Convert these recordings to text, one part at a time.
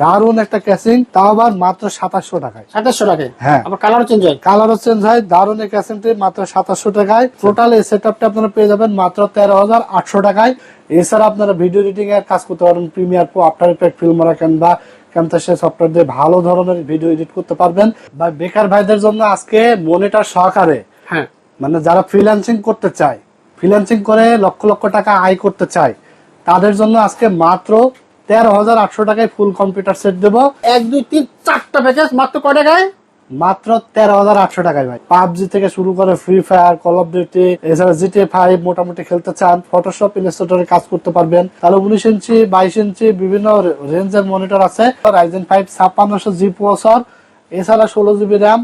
দারুণ একটা ক্যাসিং তাও আবার মাত্র সাতাশশো টাকায়। সাতাশশো টাকায়? হ্যাঁ। আবার কালার চেঞ্জ হয়? কালারও চেঞ্জ হয় দারুণ এই ক্যাসিংটি মাত্র সাতাশশো টাকায়। টোটাল এই সেট আপটা আপনারা পেয়ে যাবেন মাত্র তেরো হাজার আটশো টাকায়। এছাড়া আপনারা ভিডিও এডিটিং এর কাজ করতে পারবেন Premiere Pro After Effect Filmora Canva Camtasia software দিয়ে ভালো ধরনের ভিডিও এডিট করতে পারবেন। বা বেকার ভাইদের জন্য আজকে মনিটর সহকারে হ্যাঁ। মানে যারা ফ্রিল্যান্সিং করতে চায় ফ্রিল্যান্সিং করে লক্ষ লক্ষ টাকা আয় করতে চায় তাদের জন্য আজকে মাত্র তেরো হাজার আটশো টাকায় ফুল কম্পিউটার সেট দেবো। এক, দুই, তিন, চারটা প্যাকেজ মাত্র কয় টাকায় মাত্র তেরো হাজার আটশো টাকায় ভাই। পাবজি থেকে শুরু করে Free Fire Call of Duty এছাড়া জিটি ফাইভ মোটামুটি খেলতে চান। ফটোশপ ইলাস্ট্রেটরে কাজ করতে পারবেন। তাহলে উনিশ ইঞ্চি, বাইশ ইঞ্চি বিভিন্ন রেঞ্জের মনিটর আছে। রাইজেন ফাইভ ছাপ্পান্নশো জি প্রসর এছাড়া ষোলো জিবি র্যাম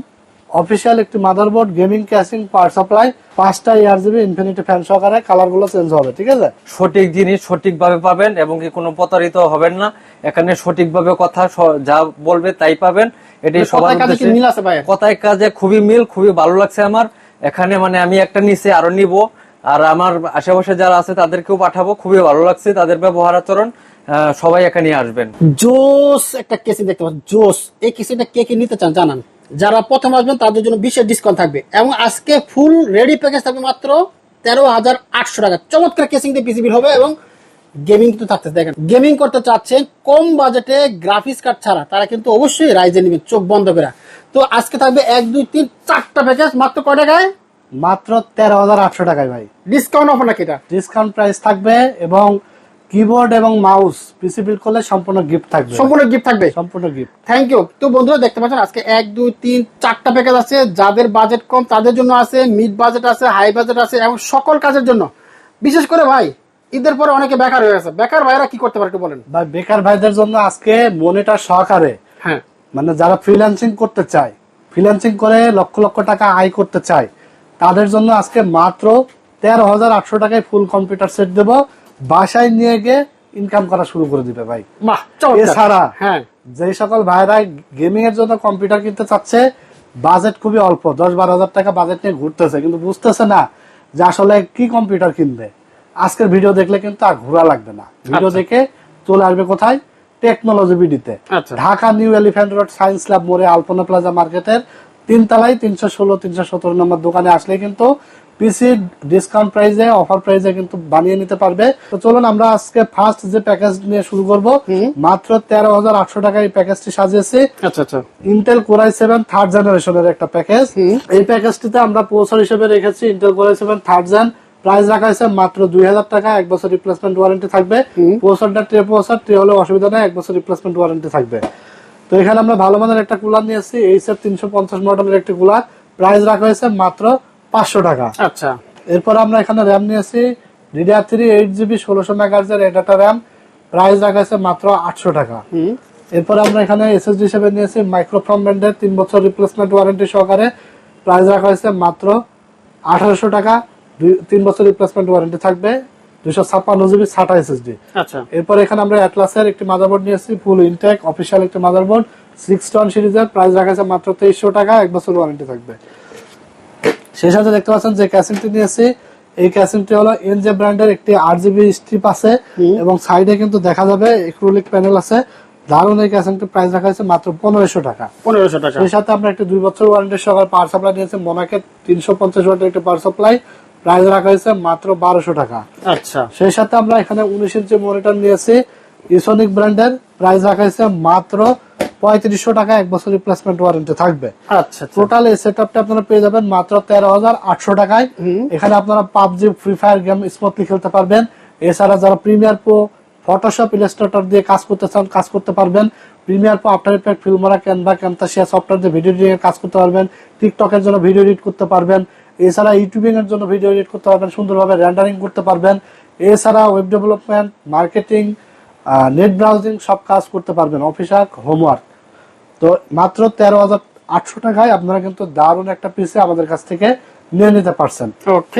অফিসিয়াল একটি motherboard gaming casing power supply পাঁচটা ইয়ার জিবি ইনফিনিটি ফ্যান সহকারে কালারগুলো চেঞ্জ হবে ঠিক আছে? সঠিক জিনিস সঠিকভাবে পাবেন এবং কি কোনো প্রতারিত হবেন না। এখানে সঠিকভাবে কথা যা বলবে তাই পাবেন। এটি মানে সবার মিল আছে ভাই? কথায় কাজে খুবই মিল খুবই ভালো লাগছে আমার। এখানে মানে আমি একটা নিচে আরও নিব। আর আমার আশেপাশে যারা আছে তাদেরকেও পাঠাবো খুবই ভালো লাগছে তাদের ব্যবহার আচরণ। সবাই এখানে আসবেন। জোস একটা কেসি দেখতে পাচ্ছেন জোস। এই কেসিটা কে কে নিতে চান জানান। যারা প্রথম আসবেন তাদের জন্য বিশেষ ডিসকাউন্ট থাকবে। এবং আজকে ফুল রেডি প্যাকেজ থাকবে মাত্র তেরো হাজার আটশো টাকা। চমৎকার কেসিং দিয়ে পিসিবিল হবে এবং গেমিং কিন্তু থাকতে দেখেন গেমিং করতে চাচ্ছেন কম বাজেটে গ্রাফিক্স কার্ড ছাড়া। তারা কিন্তু অবশ্যই রাইজে নেবেন চোখ বন্ধ করে। তো আজকে থাকবে এক দুই তিন চারটা প্যাকেজ মাত্র কয় টাকায়? মাত্র তেরো হাজার আটশো টাকায় ভাই। ডিসকাউন্ট অফার নাকি এটা? ডিসকাউন্ট প্রাইস থাকবে এবং কিবোর্ড এবং মাউস পিসি বিল করলে সম্পূর্ণ গিফট থাকবে। সম্পূর্ণ গিফট থাকবে। সম্পূর্ণ গিফট থ্যাংক ইউ তো বন্ধুরা দেখতে পাচ্ছেন আজকে এক দুই তিন চারটা প্যাকেজ আছে। যাদের বাজেট কম তাদের জন্য আছে মিড বাজেট আছে হাই বাজেট আছে এবং সকল কাজের জন্য। বিশেষ করে ভাই ঈদের পরে অনেকে বেকার হয়ে গেছে। বেকার ভাইরা কি করতে পারে একটু বলেন। ভাই বেকার ভাইদের জন্য আজকে মনিটর সহকারে হ্যাঁ। মানে যারা ফ্রিল্যান্সিং করতে চায় ফ্রিল্যান্সিং করে লক্ষ লক্ষ টাকা আয় করতে চায় তাদের জন্য আজকে মাত্র তেরো হাজার আটশো টাকায় ফুল কম্পিউটার সেট দেব। বাসায় নিয়ে গিয়ে ইনকাম করা শুরু করে দিবে ভাই। এছাড়া হ্যাঁ। যে সকল ভাইরা গেমিং এর জন্য কম্পিউটার কিনতে চাচ্ছে বাজেট খুবই অল্প দশ বারো হাজার টাকা বাজেট নিয়ে ঘুরতেছে কিন্তু বুঝতেছে না যে আসলে কি কম্পিউটার কিনবে। আজকের ভিডিও দেখলে কিন্তু আর ঘোরা লাগবে না। ভিডিও আচ্ছা। দেখে চলে আসবে কোথায়? টেকনোলজি বিডিতে। আচ্ছা। Dhaka New Elephant Road Science Lab মোড়ে আলপনা প্লাজা মার্কেটের তিনতলায় তিনশো ষোলো তিনশো সতেরো নম্বর দোকানে আসলে কিন্তু পিসি ডিসকাউন্ট প্রাইসে অফার প্রাইসে কিন্তু বানিয়ে নিতে পারবে। তো চলুন আমরা আজকে ফার্স্ট যে প্যাকেজ নিয়ে শুরু করব মাত্র তেরো হাজার আটশো টাকায় এই প্যাকেজটি সাজিয়েছি। আচ্ছা আচ্ছা। ইন্টেল কোরাই সেভেন থার্ড জেনারেশনের একটা প্যাকেজ এই প্যাকেজটিতে আমরা প্রসেসর হিসেবে রেখেছি Intel core i seven third gen price রাখা হয়েছে মাত্র দুই হাজার টাকা এক বছর রিপ্লেসমেন্ট ওয়ারেন্টি থাকবে। প্রসেসরটা ট্রে প্রসেসর ট্রে হলে অসুবিধা নেই এক বছর রিপ্লেসমেন্ট ওয়ারেন্টি থাকবে। তো এখানে আমরা ভালো মানের একটা কুলার নিয়েছি এইচএফ তিনশো পঞ্চাশ মডেলের একটি কুলার প্রাইস রাখা হয়েছে মাত্র পাঁচশো টাকা। আচ্ছা। এরপর আমরা এখানে র্যাম নিয়েছি। ডিডিআর থ্রি এইট জিবি ষোলোশো মেগাহার্জের এটা র্যাম প্রাইস রাখা মাত্র আটশো টাকা। এরপর আমরা এখানে এসএসডি হিসেবে নিয়েছি। মাইক্রোফোন ব্র্যান্ডের তিন বছর রিপ্লেসমেন্ট ওয়ারেন্টি সহকারে। প্রাইস রাখা হয়েছে মাত্র আঠারোশো টাকা। তিন বছর রিপ্লেসমেন্ট ওয়ারেন্টি থাকবে। দুশো ছাপ্পান্ন জিবি সাটা এসএসডি আচ্ছা। এরপর এখানে আমরা অ্যাটলাসের একটি মাদারবোর্ড নিয়েছি ফুল ইনটেক অফিসিয়াল একটি মাদারবোর্ড সিক্স টন সিরিজের প্রাইস রাখা আছে মাত্র তেইশশো টাকা। এক বছর ওয়ারেন্টি থাকবে। সেই সাথে দেখতে পাচ্ছেন যে ক্যাসিংটি নিয়েছি। এই ক্যাসিংটি হলো এনজে ব্র্যান্ডের একটি আট জিবি স্ট্রিপ আছে এবং সাইডে কিন্তু দেখা যাবে এক্রোলিক প্যানেল আছে। দারুণ এই ক্যাসিংটির প্রাইস রাখা হয়েছে মাত্র পনেরোশো টাকা। পনেরোশো টাকা। সেই সাথে আমরা একটি দুই বছর পাওয়ার সাপ্লাই নিয়েছি। মোনাকে তিনশো পঞ্চাশ ওয়াটের একটি পাওয়ার সাপ্লাই প্রাইস রাখা হয়েছে মাত্র বারোশো টাকা। আচ্ছা। সেই সাথে আমরা এখানে উনিশ ইঞ্চি মনিটর নিয়েছি। ইসোনিক ব্র্যান্ডের প্রাইস রাখা হয়েছে মাত্র পঁয়ত্রিশশো টাকা এক বছর রিপ্লেসমেন্ট ওয়ারেন্টি থাকবে। আচ্ছা আচ্ছা। টোটাল এই সেট আপটা আপনারা পেয়ে যাবেন মাত্র তেরো হাজার আটশো টাকায়। এখানে আপনারা PUBG Free Fire game smoothly খেলতে পারবেন। এছাড়া যারা প্রিমিয়ার প্রো ফটোশপ ইলাস্ট্রেটর দিয়ে কাজ করতে চান কাজ করতে পারবেন। Premiere Pro After Effect Filmora Canva Camtasia software দিয়ে ভিডিও এডিটিং কাজ করতে পারবেন। টিকটকের জন্য ভিডিও এডিট করতে পারবেন। এছাড়া ইউটিউবিং এর জন্য ভিডিও এডিট করতে পারবেন সুন্দরভাবে র্যান্ডারিং করতে পারবেন। এছাড়া web development marketing net browsing সব কাজ করতে পারবেন। অফিসার হোমওয়ার্ক তো মাত্র তেরো হাজার আটশো টাকায় আপনারা কিন্তু দারুণ একটা পিসে আমাদের কাছ থেকে নিয়ে নিতে পারছেন।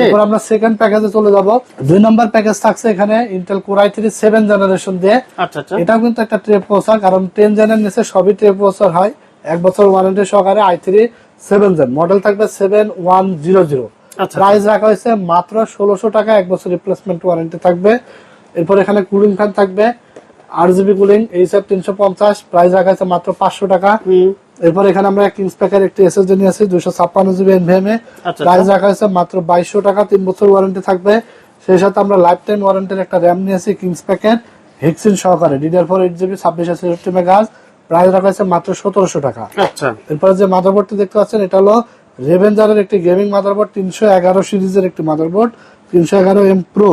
এরপর আমরা সেকেন্ড প্যাকেজে চলে যাব। দুই নম্বর প্যাকেজ থাকছে এখানে Intel core i three seven generation দিয়ে। আচ্ছা আচ্ছা। এটাও কিন্তু একটা ট্রে প্রসার কারণ টেন জেনের নিচে সবই ট্রে প্রসার হয়। এক বছর ওয়ারেন্টি সহকারে I three seven gen model থাকবে সেভেন ওয়ান জিরো জিরো আচ্ছা। প্রাইস রাখা হয়েছে মাত্র ষোলোশো টাকা এক বছর রিপ্লেসমেন্ট ওয়ারেন্টি থাকবে। এরপর এখানে কুলিং ফ্যান থাকবে। আট জিবি কুলিং এইচএফ তিনশো পঞ্চাশ প্রাইস রাখা আছে মাত্র পাঁচশো টাকা। এরপর এখানে আমরা কিংস প্যাকের একটি এসএসডি নিয়ে আসি দুশো ছাপ্পান্ন জিবি এনভিএমএ আচ্ছা, প্রাইস রাখা আছে মাত্র বাইশশো টাকা তিন বছর ওয়ারেন্টি থাকবে। সেই সাথে আমরা লাইফ টাইম ওয়ারেন্টির একটা র্যাম নিয়ে আসি কিংস প্যাকের হেক্সিন সহকারে ডিডিআর ফোর এইট জিবি ছাব্বিশ ছেষট্টি মেগাজ প্রাইস রাখা আছে মাত্র সতেরোশো টাকা। আচ্ছা। এরপরে যে মাদারবোর্ডটি দেখতে পাচ্ছেন এটা হলো রেভেঞ্জারের একটি গেমিং মাদারবোর্ড তিনশো এগারো সিরিজের একটি মাদারবোর্ড তিনশো এগারো এম প্রো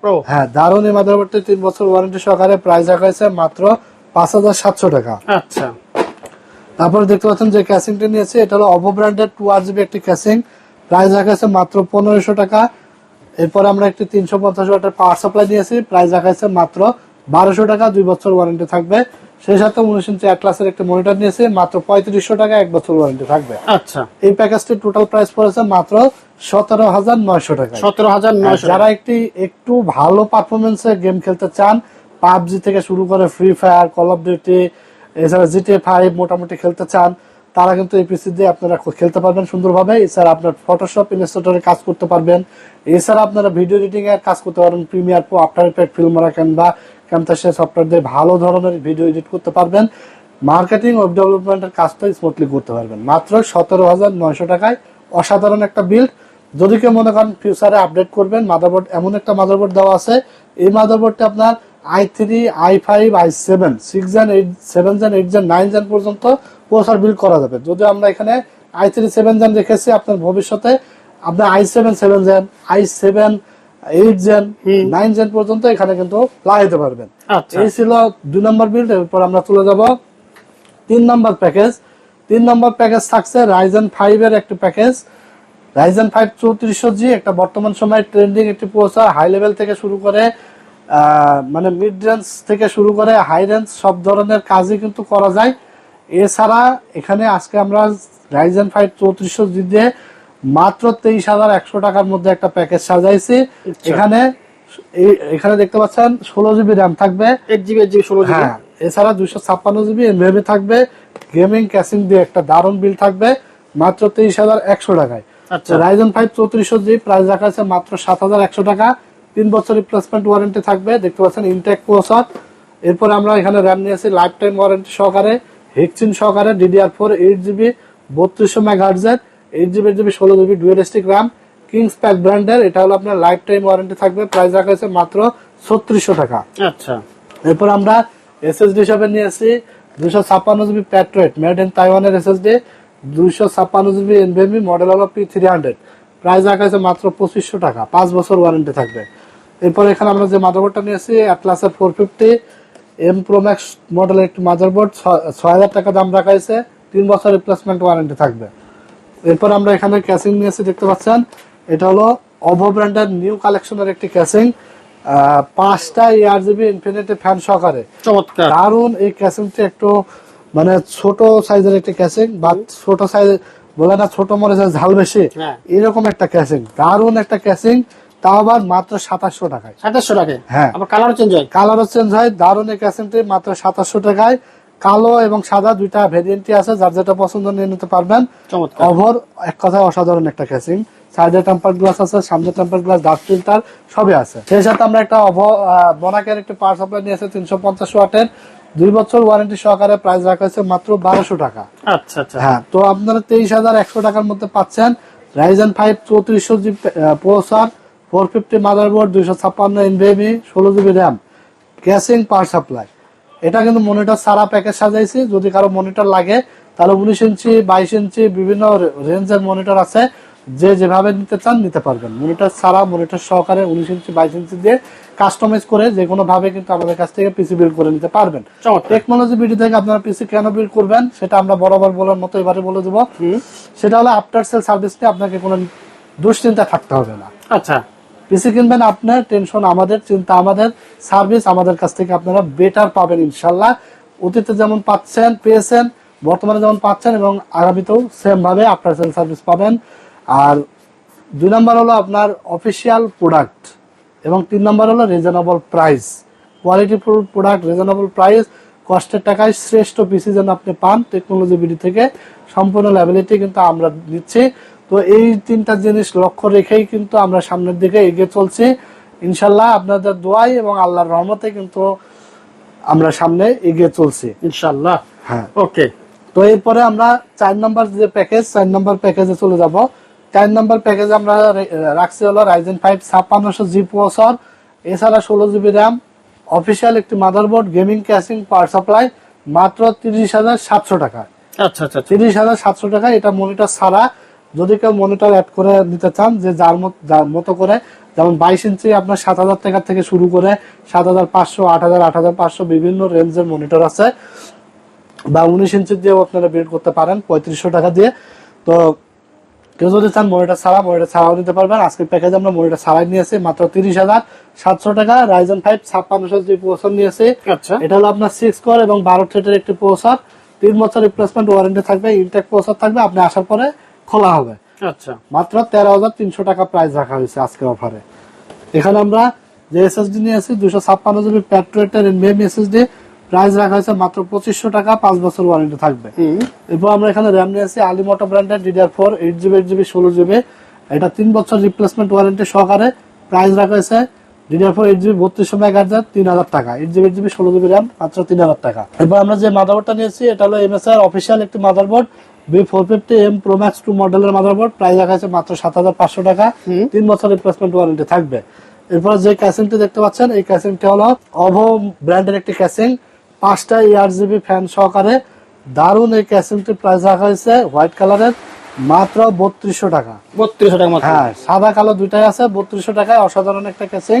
প্রো হ্যাঁ দারুণ এই মাদারবোর্ডটি। তিন বছর ওয়ারেন্টি সহকারে প্রাইস রাখা হয়েছে মাত্র পাঁচ হাজার সাতশো টাকা। আচ্ছা। তারপরে দেখতে পাচ্ছেন যে ক্যাসিংটা নিয়েছে এটা হলো অভো ব্র্যান্ডের টু আর জিবি একটি ক্যাসিং প্রাইস রাখা হয়েছে মাত্র পনেরোশো টাকা। এরপর আমরা একটি তিনশো পঞ্চাশ ওয়াটের পাওয়ার সাপ্লাই নিয়েছি। প্রাইস রাখা হয়েছে মাত্র বারোশো টাকা। দুই বছর ওয়ারেন্টি থাকবে। সেই সাথে উনিশ ইঞ্চি এক ক্লাসের একটি মনিটর নিয়েছি মাত্র পঁয়ত্রিশশো টাকা এক বছর ওয়ারেন্টি থাকবে। আচ্ছা। এই প্যাকেজটির টোটাল প্রাইস পড়েছে মাত্র সতেরো হাজার নয়শো টাকা সতেরো হাজার নয়শো যারা একটি একটু ভালো পারফরমেন্সে গেম খেলতে চান পাবজি থেকে শুরু করে Free Fire Call of Duty এছাড়া জিটিএ ফাইভ মোটামুটি খেলতে চান তারা কিন্তু এই পিসি দিয়ে আপনারা খেলতে পারবেন সুন্দরভাবে। এছাড়া আপনার ফটোশপ ইলাস্ট্রেটরে কাজ করতে পারবেন। এছাড়া আপনারা ভিডিও এডিটিং এর কাজ করতে পারবেন Premiere Pro After Effect Filmora Canva Camtasia software দিয়ে ভালো ধরনের ভিডিও এডিট করতে পারবেন। মার্কেটিং ওয়েব ডেভেলপমেন্টের কাজটা স্মুথলি করতে পারবেন। মাত্র সতেরো হাজার নয়শো টাকায় অসাধারণ একটা বিল্ড যদি কেউ মনে করেন ফিউচারে আপডেট করবেন মাদারবোর্ড এমন একটা মাদারবোর্ড দেওয়া আছে। এই মাদারবোর্ডটা আপনার I three I five I seven six gen eight seven gen eight gen nine gen পর্যন্ত প্রসার বিল্ড করা যাবে। যদি আমরা এখানে আই থ্রি সেভেন জেন রেখেছি আপনার ভবিষ্যতে আপনার I seven seven gen I seven eight gen nine gen পর্যন্ত এখানে কিন্তু লাগাইতে পারবেন। আচ্ছা। এই ছিল দুই নম্বর বিল্ড এরপর আমরা চলে যাব তিন নম্বর প্যাকেজ তিন নম্বর প্যাকেজ থাকছে রাইজেন ফাইভ এর একটি প্যাকেজ রাইজেন ফাইভ চৌত্রিশশো জি একটা বর্তমান সময়ে ট্রেন্ডিং একটি প্রসেসর হাই লেভেল থেকে শুরু করে মানে মিড রেঞ্জ থেকে শুরু করে হাই রেঞ্জ সব ধরনের কাজই কিন্তু করা যায়। এছাড়া এখানে আজকে আমরা রাইজেন ফাইভ চৌত্রিশশো জি দিয়ে মাত্র তেইশ হাজার একশো টাকার মধ্যে একটা প্যাকেজ সাজাইছি এখানে এই- এখানে দেখতে পাচ্ছেন ষোলো জিবি র্যাম থাকবে। এইট জিবি এইট জিবি ষোলো জিবি? হ্যাঁ এছাড়া দুইশো ছাপ্পান্ন জিবি এমবিএমই থাকবে। গেমিং ক্যাসিং দিয়ে একটা দারুণ বিল থাকবে মাত্র তেইশ হাজার একশো টাকায়। আচ্ছা। রাইজন ফাইভ চৌত্রিশশো জি প্রাইস রাখা আছে মাত্র সাত হাজার একশো টাকা। তিন বছর রিপ্লেসমেন্ট ওয়ারেন্টি থাকবে দেখতে পাচ্ছেন ইনটেক প্রসেসর এরপর আমরা এখানে র্যাম নিয়েছি লাইফ টাইম ওয়ারেন্টি সহকারে হেক্সিন সহকারে ডিডিআর ফোর এইট জিবি বত্রিশশো মেগাহার্জের এইট জিবি জিবি ষোলো GB dual stick RAM KingSpec ব্র্যান্ডের এটা হলো আপনার লাইফ টাইম ওয়ারেন্টি থাকবে প্রাইস রাখা হয়েছে মাত্র ছত্রিশশো টাকা। আচ্ছা। এরপর আমরা এসএসডি হিসাবে নিয়ে নিয়েছি দুশো ছাপ্পান্ন জিবি প্যাট্রেট মেড ইন তাইওয়ানের এসএসডি দুশো ছাপ্পান্ন জিবি এনভিএমই মডেল হলো পি থ্রি হান্ড্রেড প্রাইস রাখা আছে মাত্র পঁচিশশো টাকা পাঁচ বছর ওয়ারেন্টি থাকবে। এরপর এখানে আমরা যে মাদারবোর্ডটা নিয়েছি অ্যাটলাসের four fifty M pro max মডেলের একটি মাদারবোর্ড ছয় হাজার টাকা দাম রাখা হয়েছে তিন বছর রিপ্লেসমেন্ট ওয়ারেন্টি থাকবে। এরপর আমরা এখানে ক্যাসিং নিয়েছি দেখতে পাচ্ছেন? এটা হলো অভো ব্র্যান্ডের নিউ কালেকশনের একটি ক্যাসিং। পাঁচটা এয়ার জিবি ইনফিনিটি ফ্যান সহকারে। চমৎকার। দারুণ এই ক্যাসিংটি একটু মানে ছোট সাইজের একটি ক্যাসিং বা ছোট সাইজ বলে না ছোট মরে মরিচের ঝাল বেশি। হ্যাঁ। এরকম একটা ক্যাসিং দারুণ একটা ক্যাসিং তাও আবার মাত্র সাতাশশো টাকায়। সাতাশশো টাকা হ্যাঁ। আবার কালার চেঞ্জ হয়? কালারও চেঞ্জ হয় দারুণ এই ক্যাসিংটি মাত্র সাতাশশো টাকায়। কালো এবং সাদা দুইটা ভেরিয়েন্টই আছে যার যেটা পছন্দ নিয়ে নিতে পারবেন। ওভার এক কথায় অসাধারণ একটা ক্যাসিং সাইডে টেম্পার গ্লাস আছে সামনে টেম্পার গ্লাস ডাস্ট ফিল্টার সবই আছে। সেই সাথে আমরা একটা বনাকের একটা পাওয়ার সাপ্লাই নিয়েছে তিনশো পঞ্চাশ ওয়াটের। দুই বছর ওয়ারেন্টি সহকারে প্রাইস রাখা হয়েছে মাত্র বারোশো টাকা। আচ্ছা আচ্ছা। হ্যাঁ তো আপনারা তেইশ হাজার একশো টাকার মধ্যে পাচ্ছেন রাইজেন ফাইভ চৌত্রিশশো GB processor four fifty motherboard দুইশো ছাপ্পান্ন এনভিএমি ষোলো GB RAM casing power supply এটা কিন্তু মনিটর সারা প্যাকেজ সাজাইছি। যদি কারও মনিটর লাগে তাহলে উনিশ ইঞ্চি বাইশ ইঞ্চি বিভিন্ন রেঞ্জের মনিটর আছে। যে যেভাবে নিতে চান নিতে পারবেন। মনিটর ছাড়া মনিটর সহকারে উনিশ ইঞ্চি বাইশ ইঞ্চি দিয়ে কাস্টমাইজ করে যে কোনো ভাবে কিন্তু আমাদের কাছ থেকে পিসি বিল করে নিতে পারবেন। টেকনোলজি ভিডিও থেকে আপনারা পিসি কেন বিল করবেন সেটা আমরা বরাবর বলার মতো এবারে বলে দেবো। সেটা হলো আফটার সেল সার্ভিস নিয়ে আপনাকে কোনো দুশ্চিন্তা থাকতে হবে না। আচ্ছা। পিসি কিনবেন আপনার, টেনশন আমাদের, চিন্তা আমাদের, সার্ভিস আমাদের কাছ থেকে আপনারা বেটার পাবেন ইনশাল্লাহ। অতীতে যেমন পাচ্ছেন, পেয়েছেন, বর্তমানে যেমন পাচ্ছেন এবং আগামীতেও সেম ভাবে আফটার সেল সার্ভিস পাবেন। আর দুই নম্বর হলো আপনার অফিসিয়াল প্রোডাক্ট এবং তিন নম্বর হলো reasonable price quality product reasonable price কষ্টের টাকায় শ্রেষ্ঠ পিসি যেন আপনি পান টেকনোলজি বিডি থেকে। সম্পূর্ণ ল্যাবিলিটি কিন্তু আমরা দিচ্ছি তো এই তিনটা জিনিস লক্ষ্য রেখেই কিন্তু আমরা সামনের দিকে এগিয়ে চলছি। ইনশাল্লাহ আপনাদের দোয়াই এবং আল্লাহর রহমতে কিন্তু আমরা সামনে এগিয়ে চলছি। ইনশাল্লাহ হ্যাঁ। ওকে। তো এরপরে আমরা চার নম্বর যে প্যাকেজ চার নম্বর প্যাকেজে চলে যাব। চার নম্বর প্যাকেজে আমরা রাখছি হলো রাইজেন ফাইভ ছাপ্পান্নশো জি প্রসেসর এছাড়া ষোলো জিবি র্যাম অফিসিয়াল একটি motherboard gaming casing power supply মাত্র তিরিশ হাজার সাতশো টাকা। আচ্ছা আচ্ছা আচ্ছা। তিরিশ হাজার সাতশো টাকা এটা মনিটর ছাড়া যদি কেউ মনিটর অ্যাড করে নিতে চান যে যার মত- যার মতো করে যেমন বাইশ ইঞ্চি আপনার সাত হাজার টাকা থেকে শুরু করে সাত হাজার পাঁচশো আট হাজার আট হাজার পাঁচশো বিভিন্ন রেঞ্জের মনিটর আছে। বা উনিশ ইঞ্চি দিয়েও আপনারা বিল্ড করতে পারেন পঁয়ত্রিশশো টাকা দিয়ে। তো কেউ যদি চান মনিটর ছাড়া মনিটর ছাড়াও নিতে পারবেন। আজকের প্যাকেজ আমরা মনিটর ছাড়াই নিয়েছি মাত্র তিরিশ হাজার সাতশো টাকা। রাইজন ফাইভ ছাপ্পান্নশো যে প্রসেসর নিয়েছি আচ্ছা। এটা হলো আপনার সিক্স কোর এবং বারো থ্রেডের একটি প্রসেসর তিন বছর রিপ্লেসমেন্ট ওয়ারেন্টি থাকবে ইনটেক প্রসেসর থাকবে। আপনি আসার পরে খোলা হবে। আচ্ছা। মাত্র তেরো হাজার তিনশো টাকা প্রাইস রাখা হয়েছে আজকের অফারে এখানে আমরা যে এসএসডি নিয়েছি দুশো ছাপ্পান্ন জিবি প্যাট্রোয়েটের মেম এসএসডি প্রাইস রাখা হয়েছে মাত্র পঁচিশশো টাকা পাঁচ বছর ওয়ারেন্টি থাকবে। এরপর আমরা এখানে র্যাম নিয়েছি আলিমোটো ব্র্যান্ডের DDR four eight GB eight GB ষোলো জিবি। এটা তিন বছর রিপ্লেসমেন্ট ওয়ারেন্টি সহকারে প্রাইস রাখা হয়েছে। ডিডিআর ফোর এইট জিবি বত্রিশশো মেগাহার্জের তিন হাজার টাকা। এইট জিবি এইট জিবি ষোলো জিবি র্যাম মাত্র তিন হাজার টাকা। এরপর আমরা যে মাদারবোর্ডটা নিয়েছি এটা হলো এমএসআর অফিসিয়াল একটি motherboard B four fifty M pro max two মডেলের মাদারবোর্ড প্রাইস রাখা মাত্র সাত হাজার পাঁচশো টাকা। তিন বছর রিপ্লেসমেন্ট ওয়ারেন্টি থাকবে। এরপর যে ক্যাসিংটি দেখতে পাচ্ছেন এই ক্যাসিংটি হলো অভো ব্র্যান্ডের একটি ক্যাসিং পাঁচটা ইয়ার জিবি ফ্যান সহকারে দারুণ এই ক্যাসিংটির প্রাইস রাখা হয়েছে হোয়াইট কালারের মাত্র বত্রিশশো টাকা। বত্রিশশো টাকা হ্যাঁ সাদা কালো দুইটাই আছে বত্রিশশো টাকায় অসাধারণ একটা ক্যাসিং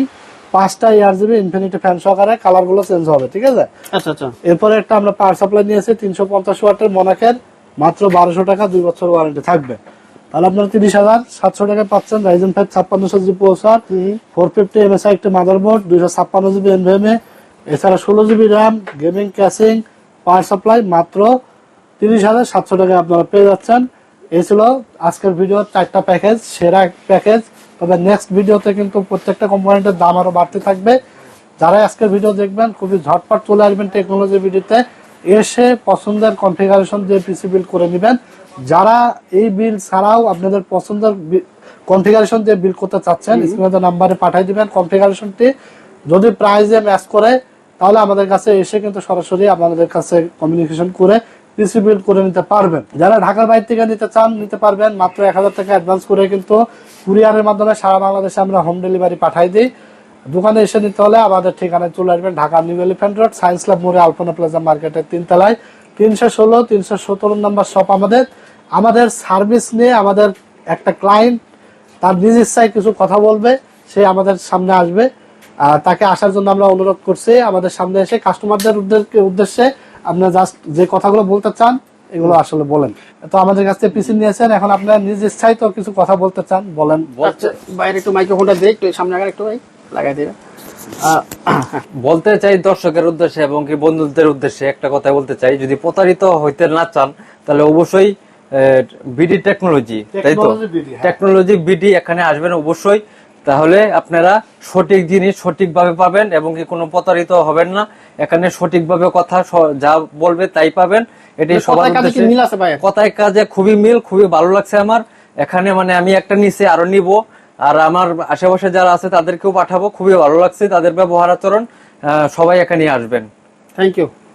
পাঁচটা ইয়ার জিবি ইনফিনিটি ফ্যান সহকারে কালারগুলো চেঞ্জ হবে ঠিক আছে? আচ্ছা আচ্ছা। এরপরে একটা আমরা পাওয়ার সাপ্লাই নিয়েছি তিনশো পঞ্চাশ ওয়াটের মনাকের মাত্র বারোশো টাকা দুই বছর ওয়ারেন্টি থাকবে। তাহলে আপনার তিরিশ হাজার সাতশো টাকায় পাচ্ছেন Ryzen five ছাপ্পান্নশো GB processor four fifty M MSI একটি মাদারবোর্ড দুইশো ছাপ্পান্ন জিবি এনভিএমএ এছাড়া ষোলো GB RAM gaming casing power supply মাত্র তিরিশ হাজার সাতশো টাকায় আপনারা পেয়ে যাচ্ছেন। এই ছিল আজকের ভিডিও চারটা প্যাকেজ সেরা প্যাকেজ তবে নেক্সট ভিডিওতে কিন্তু প্রত্যেকটা কম্পোনেন্টের দাম আরও বাড়তে থাকবে। যারা আজকের ভিডিও দেখবেন খুবই ঝটপট চলে আসবেন টেকনোলজি ভিডিওতে এসে পছন্দের কনফিগারেশন দিয়ে পিসি বিল করে নেবেন যারা এই বিল ছাড়াও আপনাদের পছন্দের কনফিগারেশন দিয়ে বিল করতে চাচ্ছেন স্ক্রিনে নাম্বারে পাঠিয়ে দিবেন কনফিগারেশনটি যদি প্রাইজে ম্যাচ করে তাহলে আমাদের কাছে এসে কিন্তু সরাসরি আপনাদের কাছে কমিউনিকেশন করে পিসি বিল করে নিতে পারবেন। যারা ঢাকার বাইরে থেকে নিতে চান নিতে পারবেন। মাত্র এক হাজার টাকা অ্যাডভান্স করে কিন্তু কুরিয়ারের মাধ্যমে সারা বাংলাদেশে আমরা হোম ডেলিভারি পাঠাই দিই। দোকানে এসে নিতে হলে আমাদের ঠিকানায় চলে আসবেন, Dhaka New Elephant Road, Science Club মোড়ে, আলপনা প্লাজা মার্কেটের তিনতলায়। তিনশো ষোলো, তিনশো সতেরো নম্বর শপ আমাদের। আমাদের সার্ভিস নিয়ে আমাদের একটা ক্লায়েন্ট তার নিজ ইচ্ছায় কিছু কথা বলবে, সে আমাদের সামনে আসবে। তাকে আসার জন্য আমরা অনুরোধ করছি, আমাদের সামনে এসে কাস্টমারদের উদ্দে- উদ্দেশ্যে আপনার জাস্ট যে কথাগুলো বলতে চান, এগুলো আসলে বলেন। তো আমাদের কাছ থেকে পিসি নিয়েছেন, এখন আপনার নিজ ইচ্ছায় তো কিছু কথা বলতে চান, বলেন। আচ্ছা বাইরে একটু মাইক্রোফোনটা দেখ সামনে আগে একটু ভাই। লাগাই দিবে বলতে চাই দর্শকের উদ্দেশ্যে এবং কি বন্ধুদের উদ্দেশ্যে একটা কথা বলতে চাই যদি প্রতারিত হইতে না চান তাহলে অবশ্যই বিডি টেকনোলজি তাই তো? হ্যাঁ। টেকনোলজি বিডি এখানে আসবেন অবশ্যই। তাহলে আপনারা সঠিক জিনিস সঠিকভাবে পাবেন এবং কি কোনো প্রতারিত হবেন না। এখানে সঠিকভাবে কথা যা বলবে তাই পাবেন। এটাই সবার আছে ভাই? কথায় কাজে খুবই মিল খুবই ভালো লাগছে আমার। এখানে মানে আমি একটা নিচে আরও নিব। আর আমার আশেপাশে যারা আছে, তাদেরকেও পাঠাবো। খুবই ভালো লাগছে তাদের ব্যবহার আচরণ। সবাই এখানে আসবেন। Thank you